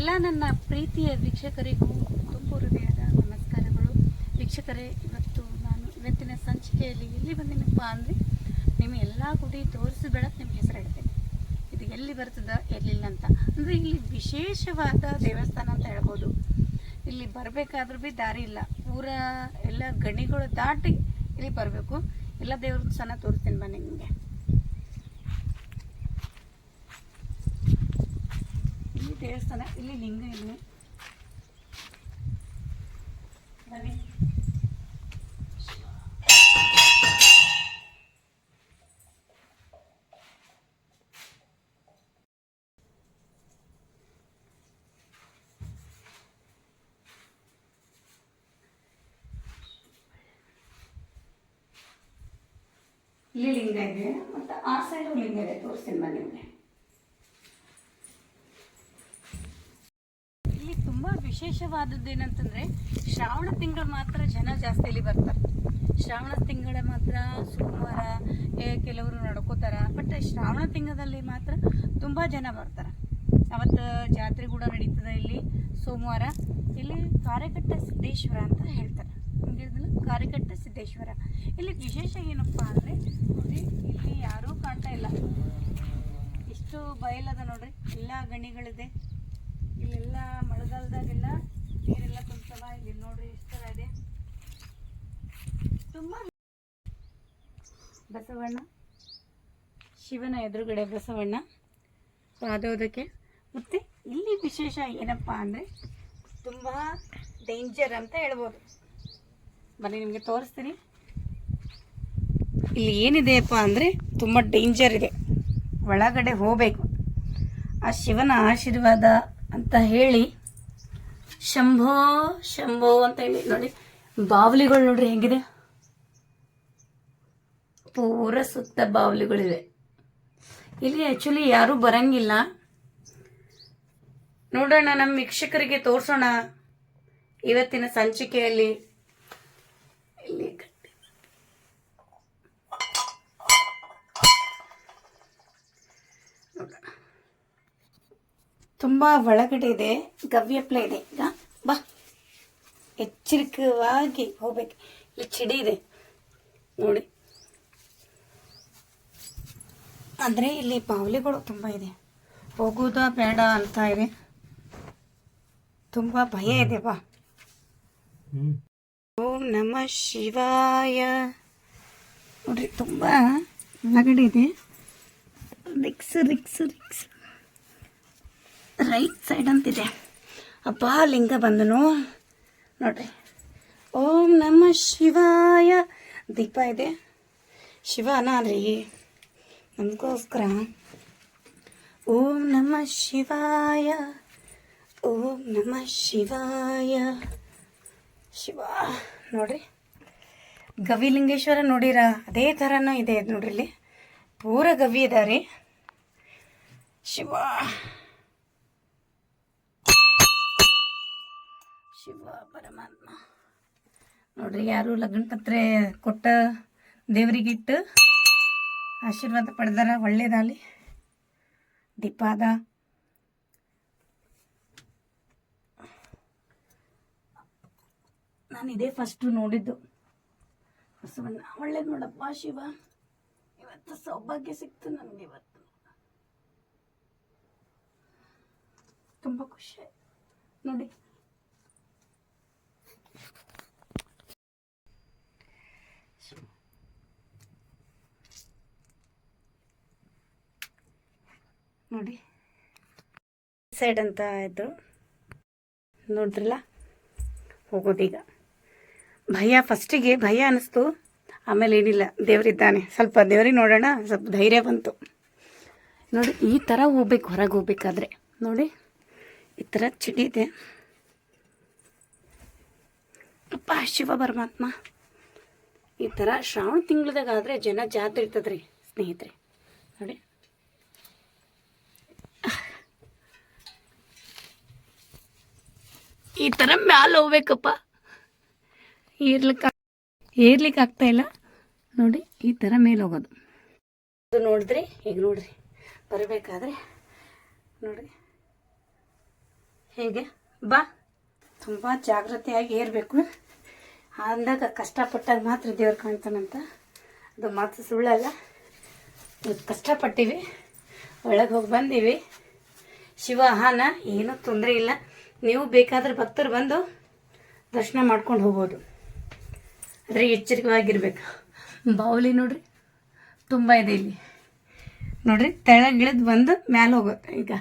ಎಲ್ಲ ನನ್ನ ಪ್ರೀತಿಯ ವೀಕ್ಷಕರಿಗೂ ತುಂಬು ಹೃದಯದ ನಮಸ್ಕಾರಗಳು. ವೀಕ್ಷಕರೇ, ಇವತ್ತು ನಾನು ಇವತ್ತಿನ ಸಂಚಿಕೆಯಲ್ಲಿ ಎಲ್ಲಿ ಬಂದಿನಪ್ಪ ಅಂದರೆ ನಿಮ್ಮ ಎಲ್ಲ ಗುಡಿ ತೋರಿಸಿ ಬೆಳಕು ನಿಮ್ಗೆ ಹೆಸರು ಹೇಳ್ತೇನೆ. ಇದು ಎಲ್ಲಿ ಬರ್ತದ, ಎಲ್ಲಿಲ್ಲ ಅಂತ. ಅಂದರೆ ಇಲ್ಲಿ ವಿಶೇಷವಾದ ದೇವಸ್ಥಾನ ಅಂತ ಹೇಳ್ಬೋದು. ಇಲ್ಲಿ ಬರಬೇಕಾದ್ರೂ ಭೀ ದಾರಿ ಇಲ್ಲ. ಊರ ಎಲ್ಲ ಗಣಿಗಳು ದಾಟಿ ಇಲ್ಲಿ ಬರಬೇಕು. ಎಲ್ಲ ದೇವ್ರ ಸ್ಥಾನ ತೋರಿಸ್ತೀನಿ ಬನ್ನಿ ನಿಮಗೆ. ಇಲ್ಲಿ ದೇವಸ್ಥಾನ, ಇಲ್ಲಿ ಲಿಂಗ ಇದೆ ಇಲ್ಲಿ ಲಿಂಗ ಇದೆ, ಮತ್ತು ಆ ಸೈಡು ಲಿಂಗ ಇದೆ, ತೋರಿಸ್ತೀನಿ ಬನ್ನಿ ನಿಮಗೆ ಇಲ್ಲಿ ತುಂಬ ವಿಶೇಷವಾದದ್ದು ಏನಂತಂದ್ರೆ ಶ್ರಾವಣ ತಿಂಗಳು ಮಾತ್ರ ಜನ ಜಾಸ್ತಿ ಇಲ್ಲಿ ಬರ್ತಾರೆ. ಶ್ರಾವಣ ತಿಂಗಳ ಮಾತ್ರ ಸೋಮವಾರ ಕೆಲವರು ನಡ್ಕೋತಾರ. ಬಟ್ ಶ್ರಾವಣ ತಿಂಗಳಲ್ಲಿ ಮಾತ್ರ ತುಂಬ ಜನ ಬರ್ತಾರೆ. ಅವತ್ತು ಜಾತ್ರೆ ಕೂಡ ನಡೀತದೆ ಇಲ್ಲಿ ಸೋಮವಾರ. ಇಲ್ಲಿ ಕಾರ್ಯಕಟ್ಟ ಸಿದ್ದೇಶ್ವರ ಅಂತ ಹೇಳ್ತಾರೆ. ಹಿಂಗಿರ್ದಲ್ಲ ಕಾರ್ಯಕಟ್ಟ ಸಿದ್ದೇಶ್ವರ. ಇಲ್ಲಿ ವಿಶೇಷ ಏನಪ್ಪ ಅಂದರೆ, ನೋಡಿ, ಇಲ್ಲಿ ಯಾರೂ ಕಾಣ್ತಾ ಇಲ್ಲ. ಇಷ್ಟು ಬಯಲದ ನೋಡ್ರಿ, ಎಲ್ಲ ಗಣಿಗಳಿದೆ. ಇಲ್ಲೆಲ್ಲ ಮಳೆಗಾಲದಾಗೆಲ್ಲ ನೀರೆಲ್ಲ ತುಂಬ ಇಲ್ಲಿ ನೋಡ್ರಿ ಎಷ್ಟು ಥರ ಇದೆ. ತುಂಬ ಬಸವಣ್ಣ, ಶಿವನ ಎದುರುಗಡೆ ಬಸವಣ್ಣ ಪಾದೋದಕ್ಕೆ. ಮತ್ತೆ ಇಲ್ಲಿ ವಿಶೇಷ ಏನಪ್ಪ ಅಂದರೆ ತುಂಬ ಡೇಂಜರ್ ಅಂತ ಹೇಳ್ಬೋದು. ಬನ್ನಿ, ನಿಮಗೆ ತೋರಿಸ್ತೀನಿ. ಇಲ್ಲಿ ಏನಿದೆಯಪ್ಪ ಅಂದರೆ ತುಂಬ ಡೇಂಜರ್ ಇದೆ. ಒಳಗಡೆ ಹೋಗಬೇಕು. ಆ ಶಿವನ ಆಶೀರ್ವಾದ ಅಂತ ಹೇಳಿ ಶಂಭೋ ಶಂಭೋ ಅಂತ ಹೇಳಿ ನೋಡಿ, ಬಾವಲಿಗಳು ನೋಡ್ರಿ ಹೆಂಗಿದೆ? ಪೂರ ಸುತ್ತ ಬಾವಲಿಗಳಿವೆ. ಇಲ್ಲಿ ಆ್ಯಕ್ಚುಲಿ ಯಾರೂ ಬರಂಗಿಲ್ಲ. ನೋಡೋಣ, ನಮ್ಮ ವೀಕ್ಷಕರಿಗೆ ತೋರಿಸೋಣ. ಇವತ್ತಿನ ಸಂಚಿಕೆಯಲ್ಲಿ ಇಲ್ಲಿ ಕಟ್ಟಿ- ನೋಡೋಣ ತುಂಬ ಒಳಗಡೆ ಇದೆ ಗವ್ಯಪ್ಲೆ ಇದೆ. ಈಗ ಬಾ. ಎಚ್ಚರಿಕವಾಗಿ ಹೋಗ್ಬೇಕು. ಇಲ್ಲಿ ಚಿಡಿ ಇದೆ. ನೋಡಿ. ಅಂದರೆ ಇಲ್ಲಿ ಬಾವಲಿಗಳು ತುಂಬ ಇದೆ. ಹೋಗೋದಾ ಬೇಡ ಅಂತ ಇದೆ. ತುಂಬ ಭಯ ಇದೆ ಬಾ. ಓಂ ನಮ ಶಿವಾಯ. ನೋಡ್ರಿ ತುಂಬ ಒಳಗಡೆ ಇದೆ. ರಿಕ್ಸ್ ರಿಕ್ಸ್ ರಿಕ್ಸ್. ರೈಟ್ ಸೈಡ್ ಅಂತಿದೆ. ಅಪ್ಪ ಲಿಂಗ ಬಂದನು ನೋಡ್ರಿ. ಓಂ ನಮ ಶಿವಾಯ. ದೀಪ ಇದೆ. ಶಿವನ ರೀ. ನಮಗೋಸ್ಕರ. ಓಂ ನಮ ಶಿವಾಯ. ಓಂ ನಮ ಶಿವಾಯ. ಶಿವ, ನೋಡ್ರಿ. ಗವಿಲಿಂಗೇಶ್ವರ ನೋಡಿರ? ಅದೇ ಥರನೂ ಇದೆ ನೋಡ್ರಿ ಇಲ್ಲಿ. ಪೂರ ಗವಿ ಇದಾರೆ ಶಿವ. ಶಿವ ಪರಮಾತ್ಮ. ನೋಡ್ರಿ ಯಾರು ಲಗ್ನ ಪತ್ರೆ ಕೊಟ್ಟ ದೇವರಿಗಿಟ್ಟು ಆಶೀರ್ವಾದ ಪಡೆದಾರ ಒಳ್ಳೇದಾಗಲಿ ದೀಪಾದ ನಾನು ಇದೇ ಫಸ್ಟು ನೋಡಿದ್ದು. ಬಸವಣ್ಣ, ಒಳ್ಳೇದು ನೋಡಪ್ಪ ಶಿವ. ಇವತ್ತು ಸೌಭಾಗ್ಯ ಸಿಕ್ತು ನನಗೆ ಇವತ್ತು. ತುಂಬ ಖುಷಿ. ನೋಡಿ ನೋಡಿ. ಸೈಡ್ ಅಂತ ಆಯಿತು. ನೋಡಿದ್ರಲ್ಲ ಹೋಗೋದೀಗ ಭಯ ಫಸ್ಟಿಗೆ ಭಯ ಅನ್ನಿಸ್ತು ಆಮೇಲೆ ಏನಿಲ್ಲ, ದೇವರಿದ್ದಾನೆ. ಸ್ವಲ್ಪ ದೇವ್ರಿಗೆ ನೋಡೋಣ, ಸ್ವಲ್ಪ ಧೈರ್ಯ ಬಂತು. ನೋಡಿ, ಈ ಥರ ಹೋಗ್ಬೇಕು, ಹೊರಗೆ ಹೋಗ್ಬೇಕಾದ್ರೆ. ನೋಡಿ, ಈ ಥರ ಚಿಡಿ ಇದೆ. ಅಪ್ಪ, ಶಿವ ಪರಮಾತ್ಮ. ಈ ಥರ ಶ್ರಾವಣ ತಿಂಗಳದಾಗ ಆದರೆ ಜನ ಜಾತ್ರೆ ಇರ್ತದ್ರಿ, ಸ್ನೇಹಿತರೆ. ನೋಡಿ. ಈ ಥರ ಮ್ಯಾಲೆ ಹೋಗ್ಬೇಕಪ್ಪ. ಏರ್ಲಿಕ್ಕೆ ಏರ್ಲಿಕ್ಕೆ ಆಗ್ತಾ ಇಲ್ಲ. ನೋಡಿ, ಈ ಥರ ಮೇಲೆ ಹೋಗೋದು. ಅದು ನೋಡಿದ್ರಿ? ಈಗ ನೋಡ್ರಿ. ಬರಬೇಕಾದ್ರೆ ನೋಡಿ. ಹೇಗೆ? ಬಾ. ತುಂಬ ಜಾಗ್ರತೆಯಾಗಿ ಏರಬೇಕು. ಅಂದಾಗ ಕಷ್ಟಪಟ್ಟಾಗ ಮಾತ್ರ ದೇವ್ರು ಕಾಣ್ತಾನಂತ. ಅದು ಮಾತು ಸುಳ್ಳಲ್ಲ. ಇವತ್ತು ಕಷ್ಟಪಟ್ಟಿವಿ. ಒಳಗೆ ಹೋಗಿ ಬಂದೀವಿ. ಶಿವ ಹಾನ ಏನೂ ತೊಂದರೆ ಇಲ್ಲ. ನೀವು ಬೇಕಾದ್ರೆ ಭಕ್ತರು ಬಂದು ದರ್ಶನ ಮಾಡ್ಕೊಂಡು ಹೋಗ್ಬೋದು. ಆದರೆ ಎಚ್ಚರಿಕೆವಾಗಿರ್ಬೇಕು. ಬಾವಲಿ ನೋಡ್ರಿ, ತುಂಬ ಇದೆ ಇಲ್ಲಿ. ನೋಡ್ರಿ ತೆಳಗಿಳಿದು ಬಂದು ಮ್ಯಾಲೆ ಹೋಗುತ್ತೆ ಈಗ.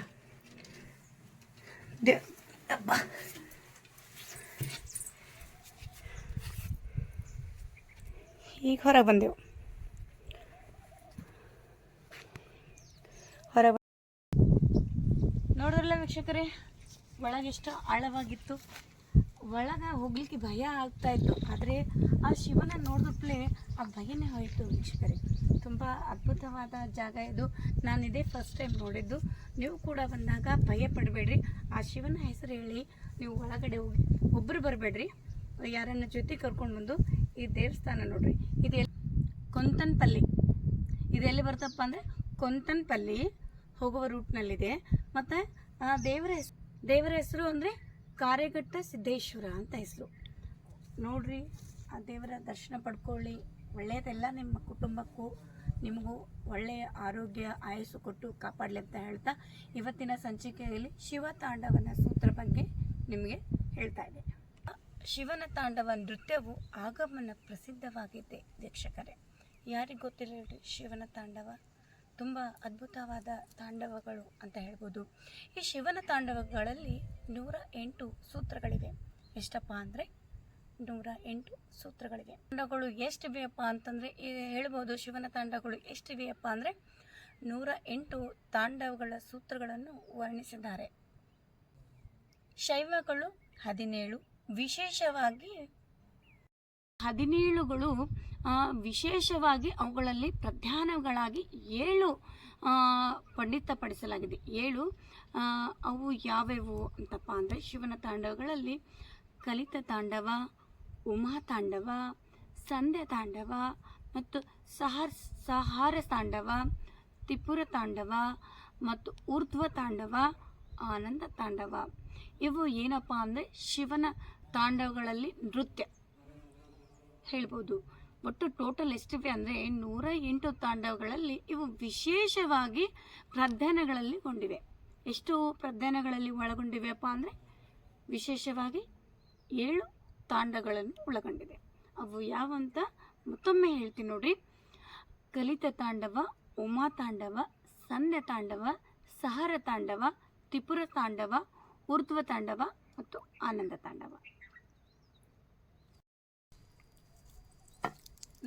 ಅಬ್ಬಾ. ಈಗ ಹೊರಗೆ ಬಂದೆವು. ಹೊರಗೆ ನೋಡಿದ್ರಲ್ಲ ವೀಕ್ಷಕರೇ ಒಳಗೆಷ್ಟು ಆಳವಾಗಿತ್ತು. ಒಳಗೆ ಹೋಗ್ಲಿಕ್ಕೆ ಭಯ ಆಗ್ತಾ ಇತ್ತು. ಆದರೆ ಆ ಶಿವನ ನೋಡಿದ್ರಪ್ಲೆ ಆ ಭಯನೇ ಹೋಯಿತು ವೀಕ್ಷಕರೇ ತುಂಬ ಅದ್ಭುತವಾದ ಜಾಗ ಇದು. ನಾನು ಇದೇ ಫಸ್ಟ್ ಟೈಮ್ ನೋಡಿದ್ದು. ನೀವು ಕೂಡ ಬಂದಾಗ ಭಯ ಪಡಬೇಡ್ರಿ. ಆ ಶಿವನ ಹೆಸರು ಹೇಳಿ ನೀವು ಒಳಗಡೆ ಹೋಗಿ ಒಬ್ಬರು ಬರಬೇಡ್ರಿ. ಯಾರನ್ನ ಜೊತೆ ಕರ್ಕೊಂಡು ಬಂದು ಈ ದೇವಸ್ಥಾನ ನೋಡ್ರಿ. ಇದು ಕೊಂತನ್ಪಲ್ಲಿ. ಇದೆಲ್ಲಿ ಬರ್ತಪ್ಪ ಅಂದರೆ ಕೊಂತನ್ಪಲ್ಲಿ ಹೋಗುವ ರೂಟ್ನಲ್ಲಿದೆ ಮತ್ತು ದೇವರ ಹೆಸರು ದೇವರ ಹೆಸರು ಅಂದರೆ ಕಾರ್ಯಘಟ್ಟ ಸಿದ್ದೇಶ್ವರ ಅಂತ ಹೆಸರು. ನೋಡ್ರಿ, ಆ ದೇವರ ದರ್ಶನ ಪಡ್ಕೊಳ್ಳಿ. ಒಳ್ಳೆಯದೆಲ್ಲ ನಿಮ್ಮ ಕುಟುಂಬಕ್ಕೂ, ನಿಮಗೂ ಒಳ್ಳೆಯ ಆರೋಗ್ಯ, ಆಯಸ್ಸು ಕೊಟ್ಟು ಕಾಪಾಡಲಿ ಅಂತ ಹೇಳ್ತಾ ಇವತ್ತಿನ ಸಂಚಿಕೆಯಲ್ಲಿ ಶಿವ ತಾಂಡವನ ಸೂತ್ರ ಬಗ್ಗೆ ನಿಮಗೆ ಹೇಳ್ತಾ ಇದೆ ಶಿವನ ತಾಂಡವ ನೃತ್ಯವು ಆಗಮನ ಪ್ರಸಿದ್ಧವಾಗಿದೆ, ವೀಕ್ಷಕರೇ. ಯಾರಿಗೆ ಗೊತ್ತಿಲ್ಲ ಶಿವನ ತಾಂಡವ? ತುಂಬ ಅದ್ಭುತವಾದ ತಾಂಡವಗಳು ಅಂತ ಹೇಳ್ಬೋದು. ಈ ಶಿವನ ತಾಂಡವಗಳಲ್ಲಿ ನೂರ ಎಂಟು ಸೂತ್ರಗಳಿವೆ. ಎಷ್ಟಪ್ಪ ಅಂದರೆ ನೂರ ಎಂಟು ಸೂತ್ರಗಳಿವೆ. ತಾಂಡಗಳು ಎಷ್ಟಿವೆಯಪ್ಪ ಅಂತಂದರೆ ಹೇಳ್ಬೋದು ಶಿವನ ತಾಂಡಗಳು ಎಷ್ಟಿವೆಯಪ್ಪ ಅಂದರೆ ನೂರ ಎಂಟು ತಾಂಡವಗಳ ಸೂತ್ರಗಳನ್ನು ವರ್ಣಿಸಿದ್ದಾರೆ. ಶೈವಗಳು ಹದಿನೇಳು, ವಿಶೇಷವಾಗಿ ಹದಿನೇಳುಗಳು ವಿಶೇಷವಾಗಿ ಅವುಗಳಲ್ಲಿ ಪ್ರಧಾನಗಳಾಗಿ ಏಳು ಪಂಡಿತಪಡಿಸಲಾಗಿದೆ. ಏಳು ಅವು ಯಾವ್ಯಾವು ಅಂತಪ್ಪ ಅಂದರೆ ಶಿವನ ತಾಂಡವಗಳಲ್ಲಿ ಕಲಿತ ತಾಂಡವ, ಉಮಾ ತಾಂಡವ, ಸಂಧ್ಯಾ ತಾಂಡವ ಮತ್ತು ಸಹರ್, ಸಹಾರ ತಾಂಡವ, ತ್ರಿಪುರ ತಾಂಡವ ಮತ್ತು ಊರ್ಧ್ವ ತಾಂಡವ, ಆನಂದ ತಾಂಡವ. ಇವು ಏನಪ್ಪ ಅಂದರೆ ಶಿವನ ತಾಂಡವಗಳಲ್ಲಿ ನೃತ್ಯ. ಹೇಳ್ಬೋದು. ಒಟ್ಟು ಟೋಟಲ್ ಎಷ್ಟಿವೆ ಅಂದರೆ ನೂರ ಎಂಟು ತಾಂಡವಗಳಲ್ಲಿ ಇವು ವಿಶೇಷವಾಗಿ ಪ್ರಾಧಾನ್ಯಗಳಲ್ಲಿ ಕೊಂಡಿವೆ ಎಷ್ಟು ಪ್ರಾಧಾನ್ಯಗಳಲ್ಲಿ ಒಳಗೊಂಡಿವೆಯಪ್ಪ ಅಂದರೆ ವಿಶೇಷವಾಗಿ ಏಳು ತಾಂಡಗಳನ್ನು ಒಳಗೊಂಡಿದೆ ಅವು ಯಾವಂತ ಮತ್ತೊಮ್ಮೆ ಹೇಳ್ತೀನಿ ನೋಡಿ ಕಲಿತ ತಾಂಡವ, ಉಮಾ ತಾಂಡವ, ಸಂಧ್ಯ ತಾಂಡವ, ಸಹರ ತಾಂಡವ, ತ್ರಿಪುರ ತಾಂಡವ, ಊರ್ಧ್ವ ತಾಂಡವ ಮತ್ತು ಆನಂದ ತಾಂಡವ.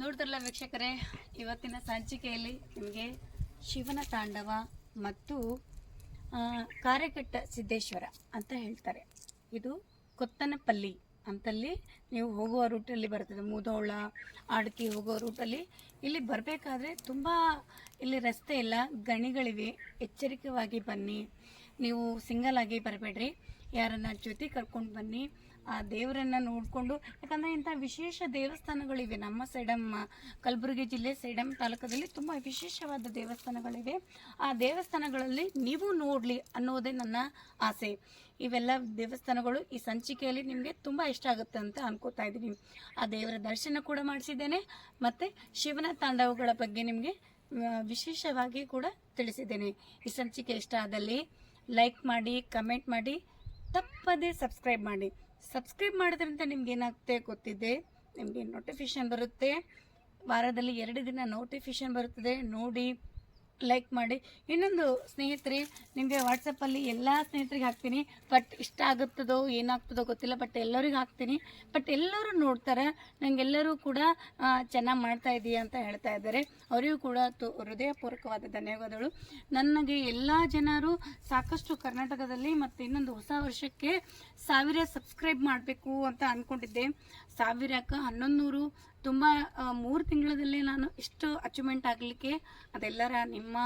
ನೋಡಿದ್ರಲ್ಲ ವೀಕ್ಷಕರೇ, ಇವತ್ತಿನ ಸಂಚಿಕೆಯಲ್ಲಿ ನಿಮಗೆ ಶಿವನ ತಾಂಡವ ಮತ್ತು ಕಾರ್ಯಕಟ್ಟ ಸಿದ್ದೇಶ್ವರ ಅಂತ ಹೇಳ್ತಾರೆ. ಇದು ಕೊತ್ತನಪಲ್ಲಿ ಅಂತಲ್ಲಿ ನೀವು ಹೋಗುವ ರೂಟಲ್ಲಿ ಬರ್ತದೆ ಮುಧೋಳ ಆಡ್ತಿ ಹೋಗುವ ರೂಟಲ್ಲಿ ಇಲ್ಲಿ ಬರಬೇಕಾದ್ರೆ ತುಂಬ ಇಲ್ಲಿ ರಸ್ತೆ ಇಲ್ಲ, ಗಣಿಗಳಿವೆ. ಎಚ್ಚರಿಕೆಯಾಗಿ ಬನ್ನಿ. ನೀವು ಸಿಂಗಲ್ ಆಗಿ ಬರಬೇಡ್ರಿ. ಯಾರನ್ನ ಜೊತೆ ಕರ್ಕೊಂಡು ಬನ್ನಿ, ಆ ದೇವರನ್ನ ನೋಡಿಕೊಂಡು, ಯಾಕಂದರೆ ಇಂಥ ವಿಶೇಷ ದೇವಸ್ಥಾನಗಳಿವೆ. ನಮ್ಮ ಸೈಡಮ್ ಕಲಬುರಗಿ ಜಿಲ್ಲೆ ಸೈಡಮ್ ತಾಲೂಕದಲ್ಲಿ ತುಂಬ ವಿಶೇಷವಾದ ದೇವಸ್ಥಾನಗಳಿವೆ. ಆ ದೇವಸ್ಥಾನಗಳಲ್ಲಿ ನೀವು ನೋಡಲಿ ಅನ್ನೋದೇ ನನ್ನ ಆಸೆ. ಇವೆಲ್ಲ ದೇವಸ್ಥಾನಗಳು ಈ ಸಂಚಿಕೆಯಲ್ಲಿ ನಿಮಗೆ ತುಂಬ ಇಷ್ಟ ಆಗುತ್ತೆ ಅಂತ ಅನ್ಕೋತಾ ಇದ್ದೀನಿ. ಆ ದೇವರ ದರ್ಶನ ಕೂಡ ಮಾಡಿಸಿದ್ದೇನೆ, ಮತ್ತು ಶಿವನ ತಾಂಡವಗಳ ಬಗ್ಗೆ ನಿಮಗೆ ವಿಶೇಷವಾಗಿ ಕೂಡ ತಿಳಿಸಿದ್ದೇನೆ. ಈ ಸಂಚಿಕೆ ಇಷ್ಟ ಆದಲ್ಲಿ ಲೈಕ್ ಮಾಡಿ, ಕಮೆಂಟ್ ಮಾಡಿ. ತಪ್ಪದೇ ಸಬ್ಸ್ಕ್ರೈಬ್ ಮಾಡಿ. ಸಬ್ಸ್ಕ್ರೈಬ್ ಮಾಡೋದ್ರಿಂದ ನಿಮ್ಗೆ ಏನಾಗುತ್ತೆ ಗೊತ್ತಿದೆ? ನಿಮಗೆ ನೋಟಿಫಿಕೇಶನ್ ಬರುತ್ತೆ. ವಾರದಲ್ಲಿ ಎರಡು ದಿನ ನೋಟಿಫಿಕೇಶನ್ ಬರುತ್ತದೆ. ನೋಡಿ. ಲೈಕ್ ಮಾಡಿ. ಇನ್ನೊಂದು ಸ್ನೇಹಿತರೆ, ನಿಮಗೆ ವಾಟ್ಸಪ್ಪಲ್ಲಿ ಎಲ್ಲ ಸ್ನೇಹಿತರಿಗೆ ಹಾಕ್ತೀನಿ. ಬಟ್ ಇಷ್ಟ ಆಗುತ್ತದೋ, ಏನಾಗ್ತದೋ ಗೊತ್ತಿಲ್ಲ ಬಟ್ ಎಲ್ಲರಿಗೂ ಹಾಕ್ತೀನಿ. ಬಟ್ ಎಲ್ಲರೂ ನೋಡ್ತಾರೆ ನನಗೆಲ್ಲರೂ ಕೂಡ ಚೆನ್ನಾಗಿ ಮಾಡ್ತಾ ಇದೀಯ ಅಂತ ಹೇಳ್ತಾ ಇದ್ದಾರೆ. ಅವರಿಗೂ ಕೂಡ ಹೃದಯಪೂರ್ವಕವಾದ ಧನ್ಯವಾದಗಳು. ನನಗೆ ಎಲ್ಲ ಜನರು ಸಾಕಷ್ಟು ಕರ್ನಾಟಕದಲ್ಲಿ ಮತ್ತು ಇನ್ನೊಂದು ಹೊಸ ವರ್ಷಕ್ಕೆ ಸಾವಿರ ಸಬ್ಸ್ಕ್ರೈಬ್ ಮಾಡಬೇಕು ಅಂತ ಅಂದ್ಕೊಂಡಿದ್ದೆ ಸಾವಿರಕ್ಕೆ ಹನ್ನೊಂದು ನೂರು ತುಂಬ ಮೂರು ತಿಂಗಳಲ್ಲೇ ನಾನು ಇಷ್ಟು ಅಚೀವ್ಮೆಂಟ್ ಆಗಲಿಕ್ಕೆ ಅದೆಲ್ಲರ ನಿಮ್ಮ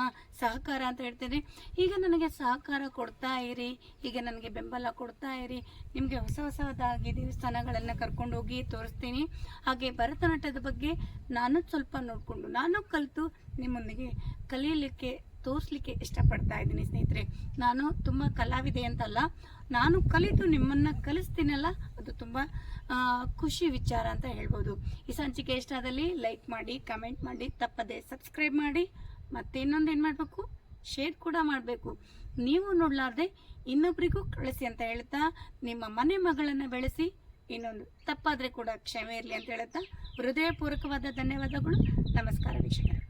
ಸಹಕಾರ ಅಂತ ಹೇಳ್ತೇನೆ. ಈಗ ನನಗೆ ಸಹಕಾರ ಕೊಡ್ತಾ ಇರಿ, ಈಗ ನನಗೆ ಬೆಂಬಲ ಕೊಡ್ತಾ ಇರಿ. ನಿಮಗೆ ಹೊಸ ಹೊಸದಾಗಿ ದೇವಸ್ಥಾನಗಳನ್ನು ಕರ್ಕೊಂಡು ಹೋಗಿ ತೋರಿಸ್ತೀನಿ. ಹಾಗೆ ಭರತನಾಟ್ಯದ ಬಗ್ಗೆ ನಾನು ಸ್ವಲ್ಪ ನೋಡಿಕೊಂಡು, ನಾನು ಕಲಿತು ನಿಮ್ಮೊಂದಿಗೆ ಕಲಿಯಲಿಕ್ಕೆ ತೋರಿಸ್ಲಿಕ್ಕೆ ಇಷ್ಟಪಡ್ತಾ ಇದ್ದೀನಿ ಸ್ನೇಹಿತರೆ. ನಾನು ತುಂಬ ಕಲಾವಿದೆ ಅಂತಲ್ಲ, ನಾನು ಕಲಿತು ನಿಮ್ಮನ್ನು ಕಲಿಸ್ತೀನಲ್ಲ, ಅದು ತುಂಬ ಖುಷಿ ವಿಚಾರ ಅಂತ ಹೇಳ್ಬೋದು. ಈ ಸಂಚಿಕೆ ಇಷ್ಟಾದಲ್ಲಿ ಲೈಕ್ ಮಾಡಿ, ಕಮೆಂಟ್ ಮಾಡಿ, ತಪ್ಪದೆ ಸಬ್ಸ್ಕ್ರೈಬ್ ಮಾಡಿ, ಮತ್ತೆ ಇನ್ನೊಂದು ಏನು ಮಾಡಬೇಕು? ಶೇರ್ ಕೂಡ ಮಾಡಬೇಕು. ನೀವು ನೋಡಲಾರ್ದೆ ಇನ್ನೊಬ್ರಿಗೂ ಕಳಿಸಿ ಅಂತ ಹೇಳ್ತಾ, ನಿಮ್ಮ ಮನೆ ಮಗಳನ್ನು ಬೆಳೆಸಿ, ಇನ್ನೊಂದು ತಪ್ಪಾದರೆ ಕೂಡ ಕ್ಷಮೆ ಇರಲಿ ಅಂತ ಹೇಳ್ತಾ, ಹೃದಯಪೂರ್ವಕವಾದ ಧನ್ಯವಾದಗಳು. ನಮಸ್ಕಾರ ವೀಕ್ಷಕರೇ.